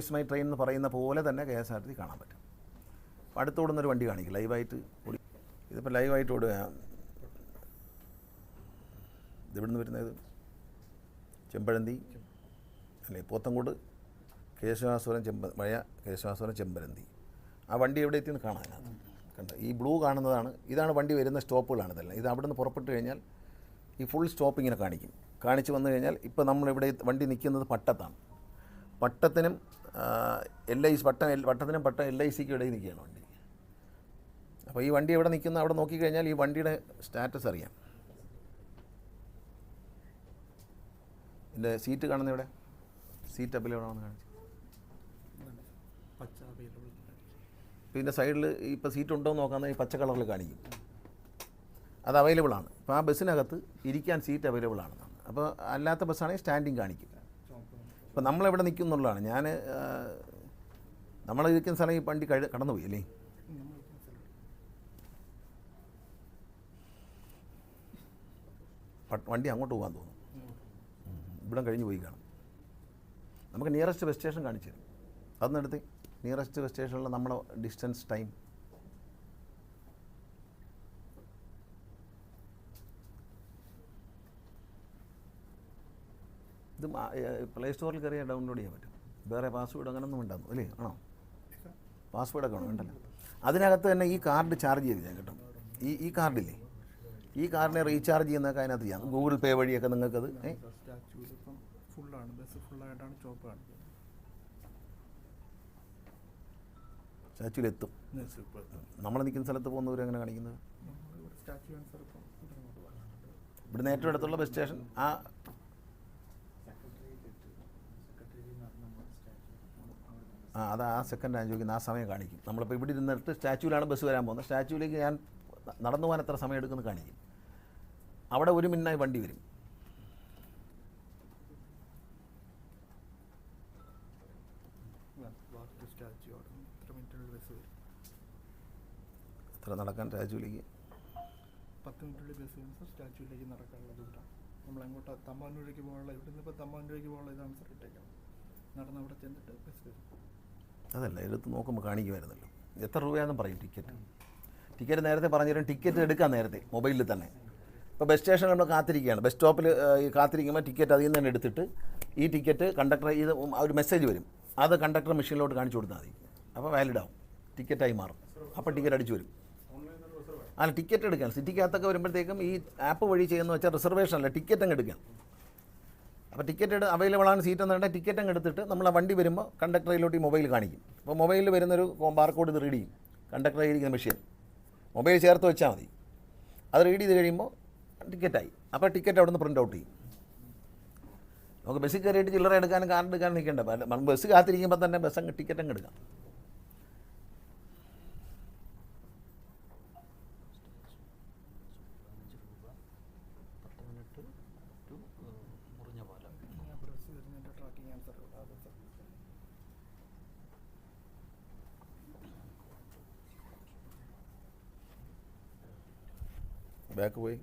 Is my train എന്ന് പറയുന്ന പോലെ തന്നെ കെ എസ് ആർ ടി കാണാൻ പറ്റും. അപ്പോൾ അടുത്തോടുന്നൊരു വണ്ടി കാണിക്കും ലൈവായിട്ട് ഓടി ഇതിപ്പോൾ ലൈവായിട്ട് ഓടുക ഇതിവിടുന്ന് വരുന്നത്? ചെമ്പഴന്തി അല്ലെ? പോത്തങ്കോട് കേശവാസുരം ചെമ്പ മഴ കേശവാസുരം ചെമ്പരന്തി. ആ വണ്ടി എവിടെ എത്തിയെന്ന് കാണാൻ കണ്ട? ഈ ബ്ലൂ കാണുന്നതാണ്. ഇതാണ് വണ്ടി വരുന്ന സ്റ്റോപ്പുകളാണ് ഇതെല്ലാം. ഇത് അവിടെ നിന്ന് പുറപ്പെട്ട് കഴിഞ്ഞാൽ ഈ ഫുൾ സ്റ്റോപ്പ് ഇങ്ങനെ കാണിക്കും. കാണിച്ച് വന്നു കഴിഞ്ഞാൽ ഇപ്പോൾ നമ്മളിവിടെ വണ്ടി നിൽക്കുന്നത് പട്ടത്താണ്. പട്ടത്തിനും എൽ ഐ സി വട്ടം വട്ടത്തിനും പട്ടം എൽ ഐ സിക്കും ഇടയിൽ നിൽക്കുകയാണ് വണ്ടി. അപ്പോൾ ഈ വണ്ടി എവിടെ നിൽക്കുന്ന അവിടെ നോക്കിക്കഴിഞ്ഞാൽ ഈ വണ്ടിയുടെ സ്റ്റാറ്റസ് അറിയാം. ഇതിന്റെ സീറ്റ് കാണുന്ന ഇവിടെ സീറ്റ് അവൈലബിൾ ആണെന്ന് കാണിച്ചു. ഇപ്പോൾ ഇതിന്റെ സൈഡിൽ ഇപ്പോൾ സീറ്റ് ഉണ്ടോ എന്ന് നോക്കാൻ ഈ പച്ച കളറിൽ കാണിക്കും. അത് അവൈലബിൾ ആണ്. അപ്പോൾ ആ ബസ്സിനകത്ത് ഇരിക്കാൻ സീറ്റ് അവൈലബിൾ ആണെന്നാണ്. അപ്പോൾ അല്ലാത്ത ബസ്സാണെങ്കിൽ സ്റ്റാൻഡിങ് കാണിക്കും. ഇപ്പോൾ നമ്മളെവിടെ നിൽക്കുന്നുള്ളതാണ്. ഞാൻ നമ്മളിരിക്കുന്ന സ്ഥലം ഈ വണ്ടി കഴി കടന്നുപോയി അല്ലേ? വണ്ടി അങ്ങോട്ട് പോകാൻ തോന്നുന്നു ഇവിടം കഴിഞ്ഞ് പോയി കാണും. നമുക്ക് നിയറസ്റ്റ് ബസ് സ്റ്റേഷൻ കാണിച്ചു തരും. അതെന്നെടുത്ത് നിയറസ്റ്റ് ബസ് സ്റ്റേഷനിലുള്ള നമ്മുടെ ഡിസ്റ്റൻസ് ടൈം ഇത് പ്ലേ സ്റ്റോറിൽ കയറിയാൽ ഡൗൺലോഡ് ചെയ്യാൻ പറ്റും. വേറെ പാസ്വേഡ് അങ്ങനെയൊന്നും ഉണ്ടാകുന്നു അല്ലേ? ആണോ? പാസ്വേഡൊക്കെ ആണോ ഉണ്ടല്ലോ. അതിനകത്ത് തന്നെ ഈ കാർഡ് ചാർജ് ചെയ്ത് ഞാൻ കേട്ടോ. ഈ ഈ കാർഡില്ലേ ഈ കാർഡിനെ റീചാർജ് ചെയ്യുന്നതൊക്കെ അതിനകത്ത് ചെയ്യാം. ഗൂഗിൾ പേ വഴിയൊക്കെ നിങ്ങൾക്കത് ഫുള്ളാണ് ബസ് ഫുള്ളായിട്ടാണ് ചോപ്പ് കാണിക്കുന്നത്. സ്റ്റാച്യൂലെത്തും ഇപ്പോൾ നമ്മൾ നിൽക്കുന്ന സ്ഥലത്ത് പോകുന്നവർ എങ്ങനെ കാണിക്കുന്നത്? ഇവിടുന്ന് ഏറ്റവും അടുത്തുള്ള ബസ് സ്റ്റേഷൻ ആ ആ അത് ആ സെക്കൻഡ് ഞാൻ ചോദിക്കുന്നത് ആ സമയം കാണിക്കും. നമ്മളിപ്പോൾ ഇവിടെ ഇരുന്നിട്ട് സ്റ്റാച്യൂലാണ് ബസ് വരാൻ പോകുന്നത്. സ്റ്റാച്യൂവിലേക്ക് ഞാൻ നടന്നു പോകാൻ എത്ര സമയം എടുക്കുമെന്ന് കാണിക്കും. അവിടെ ഒരു മിന്നായി വണ്ടി വരും. എത്ര നടക്കാൻ സ്റ്റാച്യൂവിലേക്ക് പത്ത് മിനിറ്റിനുള്ളിൽ ബസ് വരും സർ സ്റ്റാച്യൂയിലേക്ക് നടക്കാനുള്ള ദൂരം നമ്മൾ അങ്ങോട്ട് തമ്പാനൂരേക്ക് പോകാനുള്ള ഇവിടെ നിന്ന് ഇപ്പോൾ തമ്പാനൂരേക്ക് പോകാനുള്ള ഇതാണ് സർ ഇട്ടേക്കുന്നത്. നടന്ന് അവിടെ ചെന്നിട്ട് ബസ് വരും. അതല്ല എടുത്ത് നോക്കുമ്പോൾ കാണിക്കുമായിരുന്നല്ലോ. എത്ര രൂപയാണെന്ന് പറയും ടിക്കറ്റ്. ടിക്കറ്റ് നേരത്തെ പറഞ്ഞു തരും ടിക്കറ്റ് എടുക്കാൻ നേരത്തെ മൊബൈലിൽ തന്നെ. ഇപ്പോൾ ബസ് സ്റ്റേഷനിൽ നമ്മൾ കാത്തിരിക്കുകയാണ്. ബസ് സ്റ്റോപ്പിൽ കാത്തിരിക്കുമ്പോൾ ടിക്കറ്റ് അതിൽ നിന്ന് തന്നെ എടുത്തിട്ട് ഈ ടിക്കറ്റ് കണ്ടക്ടർ ഇത് ഒരു മെസ്സേജ് വരും. അത് കണ്ടക്ടർ മെഷീനിലോട്ട് കാണിച്ചു കൊടുത്താൽ മതി. അപ്പോൾ വാലിഡ് ആവും. ടിക്കറ്റായി മാറും. അപ്പോൾ ടിക്കറ്റ് അടിച്ചു വരും. അല്ല ടിക്കറ്റ് എടുക്കാൻ സിറ്റിക്കകത്തൊക്കെ വരുമ്പോഴത്തേക്കും ഈ ആപ്പ് വഴി ചെയ്യുന്ന വെച്ചാൽ റിസർവേഷൻ അല്ല ടിക്കറ്റ് അങ്ങ് എടുക്കാൻ അപ്പോൾ ടിക്കറ്റ് അവൈലബിൾ ആണ് സീറ്റ് എന്ന് പറഞ്ഞാൽ ടിക്കറ്റ് അങ്ങ് എടുത്തിട്ട് നമ്മൾ ആ വണ്ടി വരുമ്പോൾ കണ്ടക്ടറിലോട്ട് ഈ മൊബൈൽ കാണിക്കും. അപ്പോൾ മൊബൈലിൽ വരുന്നൊരു ബാർകോഡ് ഇത് റീഡ് ചെയ്യും. കണ്ടക്ടറിൽ ഇരിക്കുന്ന മെഷീൻ മൊബൈൽ ചേർത്ത് വെച്ചാൽ മതി. അത് റീഡ് ചെയ്ത് കഴിയുമ്പോൾ ടിക്കറ്റായി അപ്പോൾ ടിക്കറ്റ് അവിടെ നിന്ന് പ്രിന്റ് ഔട്ട് ചെയ്യും. നമുക്ക് ബസ്സിൽ കയറിയിട്ട് ചില്ലറ എടുക്കാനും കാർഡ് എടുക്കാനും നിൽക്കേണ്ട ബസ് കാത്തിരിക്കുമ്പോൾ തന്നെ ബസ് അങ്ങ് ടിക്കറ്റ് അങ്ങ് എടുക്കാം ബസ് വരുന്നതിന്റെ ട്രാക്കിംഗ് ആൻസർ ഇവിടെ ആ ബസ് ബാക്ക് പോയി